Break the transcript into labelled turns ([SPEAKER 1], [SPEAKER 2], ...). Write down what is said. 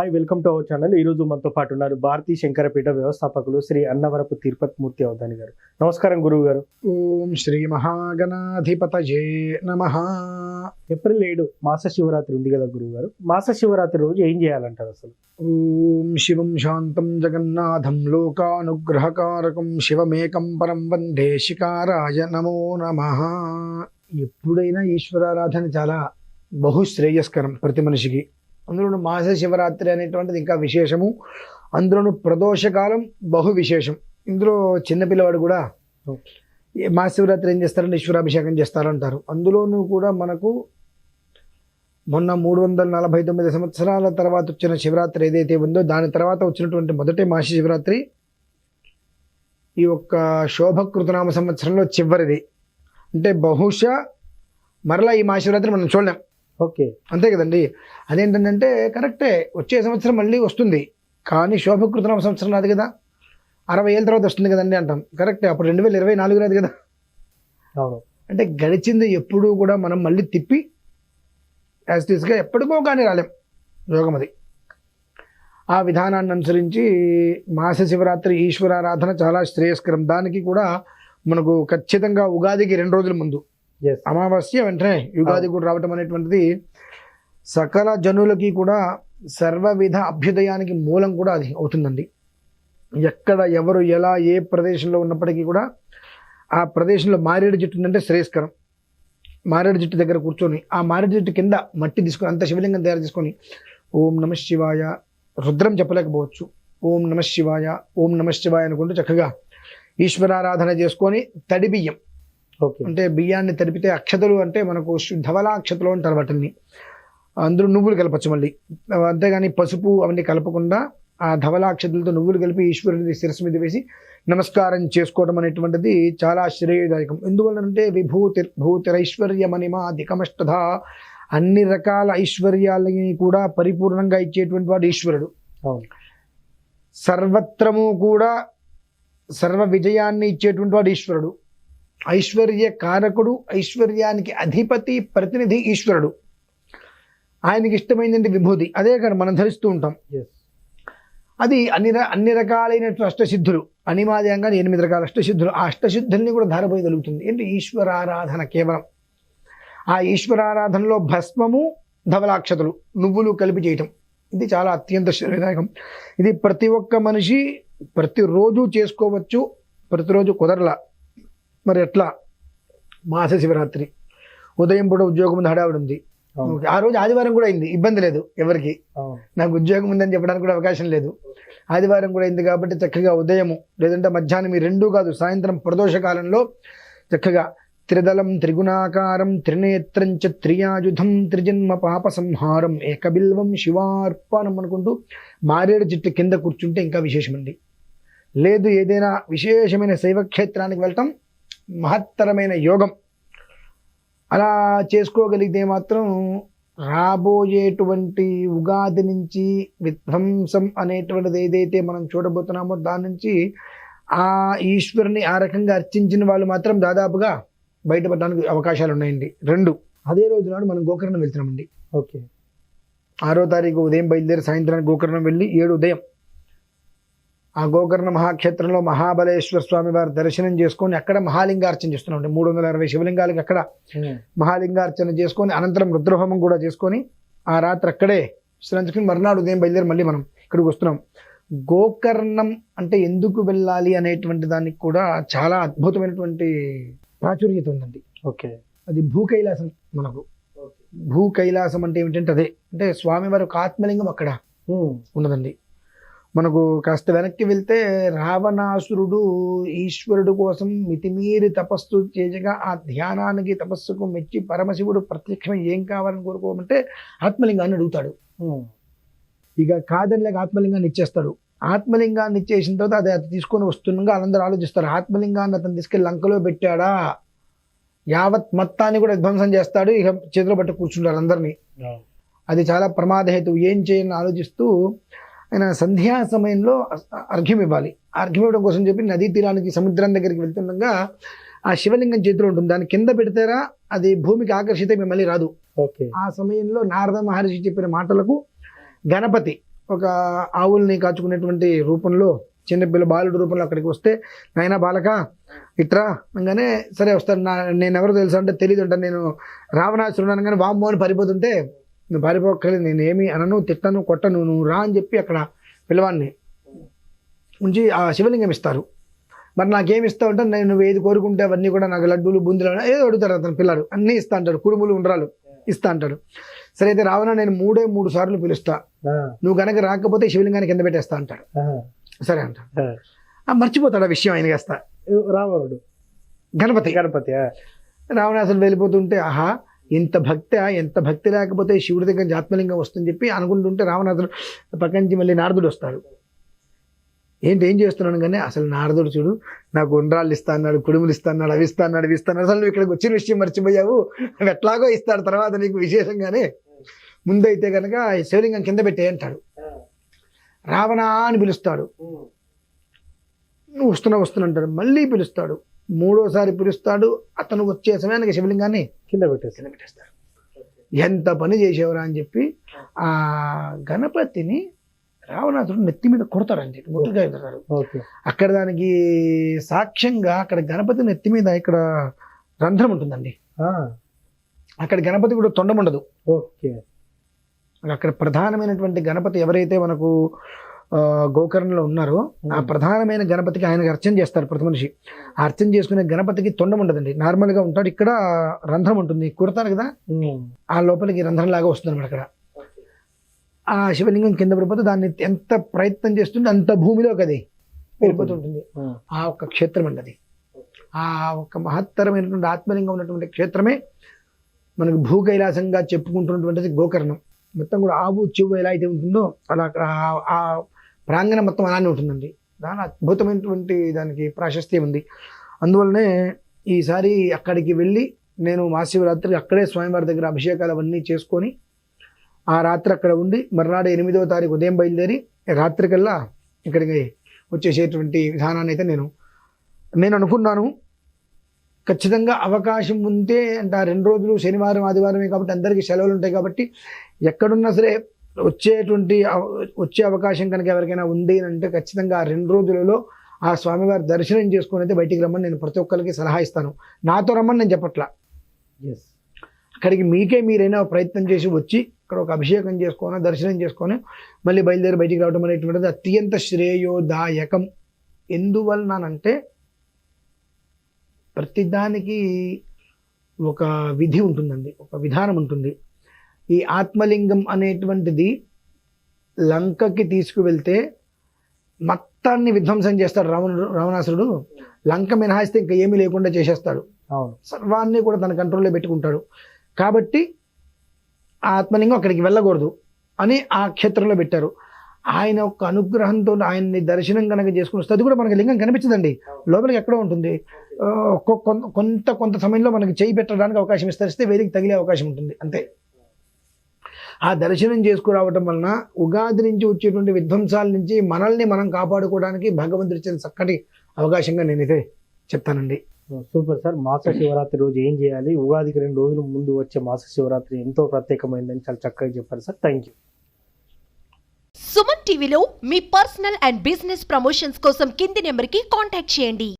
[SPEAKER 1] Hi welcome to our channel ఈ రోజు మనతో పాటు ఉన్నారు భారతీ శంకరపీఠ వ్యవస్థాపకులు శ్రీ అన్నవరపు తిరుపతి మూర్తి అవధాని గారు. నమస్కారం గురువు గారు.
[SPEAKER 2] ఓం శ్రీ మహాగణాధిపతయే నమ.
[SPEAKER 1] ఏప్రిల్ ఏడు మాస శివరాత్రి ఉంది కదా గురువు గారు. మాస శివరాత్రి రోజు ఏం చేయాలంటారు అసలు?
[SPEAKER 2] ఓం శివం శాంతం జగన్నాథం లోకానుగ్రహకారకం శివమేకం పరం వందే శికారాయ నమో నమ. ఎప్పుడైనా ఈశ్వరారాధన చాలా బహు శ్రేయస్కరం ప్రతి మనిషికి. అందులోను మాస శివరాత్రి అనేటువంటిది ఇంకా విశేషము. అందులోను ప్రదోషకాలం బహు విశేషం. ఇందులో చిన్నపిల్లవాడు కూడా మహాశివరాత్రి ఏం చేస్తారంటే ఈశ్వరాభిషేకం చేస్తారంటారు. అందులోనూ కూడా మనకు మొన్న మూడు వందల నలభై తొమ్మిది సంవత్సరాల తర్వాత వచ్చిన శివరాత్రి ఏదైతే ఉందో దాని తర్వాత వచ్చినటువంటి మొదటి మాస శివరాత్రి ఈ యొక్క శోభకృతనామ సంవత్సరంలో చివరిది. అంటే బహుశా మరలా ఈ మహాశివరాత్రి మనం చూడలేం.
[SPEAKER 1] ఓకే.
[SPEAKER 2] అంతే కదండి. అదేంటంటే కరెక్టే వచ్చే సంవత్సరం మళ్ళీ వస్తుంది. కానీ శోభకృతనామ సంవత్సరం రాదు కదా. అరవై ఏళ్ళ తర్వాత వస్తుంది కదండి అంటాం. కరెక్టే అప్పుడు రెండు వేల ఇరవై నాలుగు రాదు కదా.
[SPEAKER 1] అవును.
[SPEAKER 2] అంటే గడిచింది ఎప్పుడూ కూడా మనం మళ్ళీ తిప్పి యాజ్ టీస్గా ఎప్పటికో కానీ రాలేం. యోగం అది. ఆ విధానాన్ని అనుసరించి మాస శివరాత్రి ఈశ్వరారాధన చాలా శ్రేయస్కరం. దానికి కూడా మనకు ఖచ్చితంగా ఉగాదికి రెండు రోజుల ముందు. అమావాస్య వెంటనే యుగాది కూడా రావటం అనేటువంటిది సకల జనులకి కూడా సర్వవిధ అభ్యుదయానికి మూలం కూడా అది అవుతుందండి. ఎక్కడ ఎవరు ఎలా ఏ ప్రదేశంలో ఉన్నప్పటికీ కూడా ఆ ప్రదేశంలో మారేడు చెట్టు ఉందంటే శ్రేయస్కరం. మారేడు చెట్టు దగ్గర కూర్చొని ఆ మారేడు చెట్టు కింద మట్టి తీసుకొని అంత శివలింగం తయారు చేసుకొని ఓం నమ శివాయ రుద్రం చెప్పలేకపోవచ్చు. ఓం నమ శివాయ ఓం నమ శివాయ అనుకుంటూ చక్కగా ఈశ్వరారాధన చేసుకొని తడి బియ్యం అంటే బియ్యాన్ని తడిపితే అక్షతలు అంటే మనకు ధవలా అక్షతలు అంటారు వాటిని అందులో నువ్వులు కలపచ్చు మళ్ళీ. అంతేగాని పసుపు అవన్నీ కలపకుండా ఆ ధవలా అక్షతలతో నువ్వులు కలిపి ఈశ్వరుని శిరస్సు మీద వేసి నమస్కారం చేసుకోవడం అనేటువంటిది చాలా శ్రేయదాయకం ఎందువల్లంటే విభూతి భూతిరైశ్వర్య మణిమా అధికమష్టధ అన్ని రకాల ఐశ్వర్యాలని కూడా పరిపూర్ణంగా ఇచ్చేటువంటి వాడు ఈశ్వరుడు. సర్వత్రము కూడా సర్వ విజయాన్ని ఇచ్చేటువంటి వాడు ఈశ్వరుడు. ఐశ్వర్య కారకుడు ఐశ్వర్యానికి అధిపతి ప్రతినిధి ఈశ్వరుడు. ఆయనకి ఇష్టమైందంటే విభూతి. అదే కాదు మనం ధరిస్తూ ఉంటాం. అది అన్ని అన్ని రకాలైనటువంటి అష్టసిద్ధులు. అనిమాదయంగా ఎనిమిది రకాల అష్టసిద్ధులు. ఆ అష్టసిద్ధుల్ని కూడా ధారపోయగలుగుతుంది ఏంటి? ఈశ్వరారాధన కేవలం. ఆ ఈశ్వరారాధనలో భస్మము ధవలాక్షతలు నువ్వులు కలిపి చేయటం. ఇది చాలా అత్యంత శ్రేయదాయకం. ఇది ప్రతి ఒక్క మనిషి ప్రతిరోజు చేసుకోవచ్చు. ప్రతిరోజు కుదరలా. మరి ఎట్లా? మాస శివరాత్రి. ఉదయం పూట ఉద్యోగం ఉంది హడావిడి ఉంది. ఆ రోజు ఆదివారం కూడా అయింది. ఇబ్బంది లేదు ఎవరికి. నాకు ఉద్యోగం ఉందని చెప్పడానికి కూడా అవకాశం లేదు. ఆదివారం కూడా అయింది కాబట్టి చక్కగా ఉదయము లేదంటే మధ్యాహ్నం ఈ రెండూ కాదు సాయంత్రం ప్రదోష కాలంలో చక్కగా త్రిదళం త్రిగుణాకారం త్రినేత్రం చ త్రియాయుధం త్రిజన్మ పాప సంహారం ఏకబిల్వం శివార్పణం అనుకుంటూ మారేడు చెట్టు కింద కూర్చుంటే ఇంకా విశేషమండి. లేదు ఏదైనా విశేషమైన శైవక్షేత్రానికి వెళ్ళటం మహత్తరమైన యోగం. అలా చేసుకోగలిగితే మాత్రం రాబోయేటువంటి ఉగాది నుంచి విధ్వంసం అనేటువంటిది ఏదైతే మనం చూడబోతున్నామో దాని నుంచి ఆ ఈశ్వరుని ఆ రకంగా అర్చించిన వాళ్ళు మాత్రం దాదాపుగా బయటపడడానికి అవకాశాలు ఉన్నాయండి రెండు. అదే రోజు నాడు మనం గోకర్ణం వెళ్తున్నామండి.
[SPEAKER 1] ఓకే.
[SPEAKER 2] ఆరో తారీఖు ఉదయం బయలుదేరి సాయంత్రానికి గోకర్ణం వెళ్ళి ఏడు ఉదయం ఆ గోకర్ణ మహాక్షేత్రంలో మహాబలేశ్వర స్వామి వారి దర్శనం చేసుకొని అక్కడ మహాలింగార్చన చేస్తున్నాం మూడు వందల అరవై శివలింగాలకి అక్కడ. మహాలింగార్చన చేసుకొని అనంతరం రుద్రహోమం కూడా చేసుకొని ఆ రాత్రి అక్కడే విశ్రాంతించుకుని మర్నాడు ఉదయం బయలుదేరి మళ్ళీ మనం ఇక్కడికి వస్తున్నాం. గోకర్ణం అంటే ఎందుకు వెళ్ళాలి అనేటువంటి దానికి కూడా చాలా అద్భుతమైనటువంటి ప్రాచుర్యత ఉందండి.
[SPEAKER 1] ఓకే.
[SPEAKER 2] అది భూ కైలాసం మనకు. భూ కైలాసం అంటే ఏమిటంటే అదే. అంటే స్వామివారి ఒక ఆత్మలింగం అక్కడ. ఉన్నదండి. మనకు కాస్త వెనక్కి వెళ్తే రావణాసురుడు ఈశ్వరుడు కోసం మితిమీరి తపస్సు చేయగా ఆ ధ్యానానికి తపస్సుకు మెచ్చి పరమశివుడు ప్రత్యక్షమై ఏం కావాలని కోరుకోమంటే ఆత్మలింగాన్ని అడుగుతాడు. ఇక కాదని లేక ఆత్మలింగాన్ని ఇచ్చేస్తాడు. ఆత్మలింగాన్ని ఇచ్చేసిన తర్వాత అది అది తీసుకొని వస్తుండగా అందరూ ఆలోచిస్తారు ఆత్మలింగాన్ని అతను తీసుకెళ్ళి లంకలో పెట్టాడా? యావత్ మొత్తాన్ని కూడా ధ్వంసం చేస్తాడు ఇక చేతిలో పట్టు కూర్చుంటారు అందరినీ. అది చాలా ప్రమాదహేతు ఏం చేయాలని ఆలోచిస్తూ ఆయన సంధ్యా సమయంలో అర్ఘ్యం ఇవ్వాలి. అర్ఘ్యం ఇవ్వడం కోసం చెప్పి నదీ తీరానికి సముద్రం దగ్గరికి వెళ్తుండగా ఆ శివలింగం చేతిలో ఉంటుంది. దాని కింద పెడితేరా అది భూమికి ఆకర్షిత మళ్ళీ రాదు.
[SPEAKER 1] ఓకే.
[SPEAKER 2] ఆ సమయంలో నారద మహర్షి చెప్పిన మాటలకు గణపతి ఒక ఆవుల్ని కాచుకునేటువంటి రూపంలో చిన్నపిల్ల బాలుడు రూపంలో అక్కడికి వస్తే నాయనా బాలక ఇట్రా అనగానే సరే వస్తాను. నా నేను ఎవరో తెలుసా అంటే తెలియదు అంటే. నేను రావణాసురుడు అనగానే వామ్మో అని పారిపోతుంటే నువ్వు పారిపోక్కర్లేదు నేను ఏమి అనను తిట్టను కొట్టను నువ్వు రా అని చెప్పి అక్కడ పిల్లవాడిని ఉంచి ఆ శివలింగం ఇస్తారు. మరి నాకేమి ఇస్తావు అంటే నేను నువ్వు ఏది కోరుకుంటే అవన్నీ కూడా నాకు లడ్డూలు బూందులు ఏదో అడుగుతారు అతను పిల్లడు అన్నీ ఇస్తా అంటాడు. కుడుములు ఉండ్రాలు ఇస్తా అంటాడు. సరే అయితే రావణ నేను మూడే మూడు సార్లు పిలుస్తా. నువ్వు కనుక రాకపోతే శివలింగాన్ని కింద పెట్టేస్తా అంటాడు. సరే అంటాడు. మర్చిపోతాడు ఆ విషయం ఆయన కాస్త.
[SPEAKER 1] రావణుడు.
[SPEAKER 2] గణపతి.
[SPEAKER 1] గణపతి
[SPEAKER 2] రావణాసుడు వెళ్ళిపోతుంటే ఆహా ఎంత భక్తి ఎంత భక్తి లేకపోతే శివుడి దగ్గర నుంచి ఆత్మలింగం వస్తుందని చెప్పి అనుకుంటుంటే రావణాసుడు పక్క నుంచి మళ్ళీ నారదుడు వస్తాడు. ఏంటి ఏం చేస్తున్నాను కానీ అసలు నారదుడు చూడు నాకు ఉండ్రాళ్ళు ఇస్తా అన్నాడు కుడుములు ఇస్తా అన్నాడు అవి ఇస్తా అన్నాడు అవి ఇస్తా అన్నాడు. అసలు నువ్వు ఇక్కడికి వచ్చిన విషయం మర్చిపోయావు. ఎట్లాగో ఇస్తాడు తర్వాత నీకు విశేషంగానే. ముందైతే కనుక శివలింగం కింద పెట్టే అంటాడు. రావణ అని పిలుస్తాడు. నువ్వు వస్తున్నా వస్తున్నా అంటాడు. మళ్ళీ పిలుస్తాడు. మూడోసారి పిలుస్తాడు అతను వచ్చే సమయానికి శివలింగాన్ని
[SPEAKER 1] కింద పెట్టేసి
[SPEAKER 2] కింద పెట్టేస్తాడు ఎంత పని చేసేవరా అని చెప్పి ఆ గణపతిని రావణాసుడు నెత్తి మీద కొడతాడండి ముట్టుగా ఎదురుతాడు
[SPEAKER 1] ఓకే.
[SPEAKER 2] అక్కడ దానికి సాక్ష్యంగా అక్కడ గణపతి నెత్తి మీద ఇక్కడ రంధ్రం ఉంటుందండి. అక్కడ గణపతి కూడా తొండం ఉండదు.
[SPEAKER 1] ఓకే.
[SPEAKER 2] అక్కడ ప్రధానమైనటువంటి గణపతి ఎవరైతే మనకు గోకర్ణంలో ఉన్నారో. ఆ ప్రధానమైన గణపతికి ఆయనకి అర్చన చేస్తారు ప్రతి మనిషి. అర్చన చేసుకునే గణపతికి తొండం ఉండదండి. నార్మల్గా ఉంటాడు. ఇక్కడ రంధ్రం ఉంటుంది. కుడతారు కదా? ఆ లోపలికి రంధ్రం లాగా వస్తుంది అనమాట అక్కడ. ఆ శివలింగం కింద పడిపోతే దాన్ని ఎంత ప్రయత్నం చేస్తుంటే అంత భూమిలోకి అది వెళ్ళిపోతుంటుంది ఆ ఒక్క క్షేత్రం అండి అది. ఆ ఒక మహత్తరమైనటువంటి ఆత్మలింగం ఉన్నటువంటి క్షేత్రమే మనకు భూ కైలాసంగా చెప్పుకుంటున్నటువంటిది గోకర్ణం. మొత్తం కూడా ఆవు చెవు ఎలా అయితే ఉంటుందో అలా ఆ ప్రాంగణం మొత్తం అలానే ఉంటుందండి. దాని అద్భుతమైనటువంటి దానికి ప్రాశస్త్యం ఉంది. అందువల్లనే ఈసారి అక్కడికి వెళ్ళి నేను మహాశివరాత్రి అక్కడే స్వామివారి దగ్గర అభిషేకాలు అవన్నీ చేసుకొని ఆ రాత్రి అక్కడ ఉండి మర్నాడు ఎనిమిదవ తారీఖు ఉదయం బయలుదేరి రాత్రికల్లా ఇక్కడికి వచ్చేసేటువంటి విధానాన్ని అయితే నేను నేను అనుకున్నాను. ఖచ్చితంగా అవకాశం ఉంటే అంటే ఆ రెండు రోజులు శనివారం ఆదివారమే కాబట్టి అందరికీ సెలవులు ఉంటాయి కాబట్టి ఎక్కడున్నా సరే వచ్చేటువంటి అవ- వచ్చే అవకాశం కనుక ఎవరికైనా ఉంది అని అంటే ఖచ్చితంగా ఆ రెండు రోజులలో ఆ స్వామివారి దర్శనం చేసుకొని అయితే బయటికి రమ్మని నేను ప్రతి ఒక్కరికి సలహా ఇస్తాను. నాతో రమ్మని నేను చెప్పట్లా.
[SPEAKER 1] Yes.
[SPEAKER 2] అక్కడికి మీకే మీరైనా ప్రయత్నం చేసి వచ్చి ఇక్కడ ఒక అభిషేకం చేసుకొని దర్శనం చేసుకొని మళ్ళీ బయలుదేరి బయటికి రావడం అనేటువంటిది అత్యంత శ్రేయోదాయకం. ఎందువలనంటే ప్రతిదానికి ఒక విధి ఉంటుందండి ఒక విధానం ఉంటుంది. ఈ ఆత్మలింగం అనేటువంటిది లంకకి తీసుకువెళ్తే మొత్తాన్ని విధ్వంసం చేస్తాడు రావణుడు రావణాసురుడు. లంక మినహాయిస్తే ఇంకా ఏమీ లేకుండా చేసేస్తాడు. సర్వాన్ని కూడా తన కంట్రోల్లో పెట్టుకుంటాడు. కాబట్టి ఆ ఆత్మలింగం అక్కడికి వెళ్ళకూడదు అని ఆ క్షేత్రంలో పెట్టారు. ఆయన యొక్క అనుగ్రహంతో ఆయన్ని దర్శనం కనుక చేసుకుని వస్తే అది కూడా మనకి లింగం కనిపించదండి. లోపలికి ఎక్కడో ఉంటుంది. కొంత కొంత సమయంలో మనకి చేయి పెట్టడానికి అవకాశం ఇస్తే వేలికి తగిలే అవకాశం ఉంటుంది. అంతే. ఆ దర్శనం చేసుకురావటం వలన ఉగాది నుంచి వచ్చేటువంటి విధ్వంసాల నుంచి మనల్ని మనం కాపాడుకోవడానికి భగవంతుడి ఇచ్చిన చక్కటి అవకాశంగా నేనైతే చెప్తానండి.
[SPEAKER 1] Super sir. మాస శివరాత్రి రోజు ఏం చేయాలి? ఉగాదికి రెండు రోజులు ముందు వచ్చే మాస శివరాత్రి ఎంతో ప్రత్యేకమైందని చాలా చక్కగా చెప్పారు సార్. థ్యాంక్ యూ
[SPEAKER 3] సుమన్ టీవీలో మీ పర్సనల్ అండ్ బిజినెస్ ప్రమోషన్స్ కోసం కింది నెంబర్కి కాంటాక్ట్ చేయండి.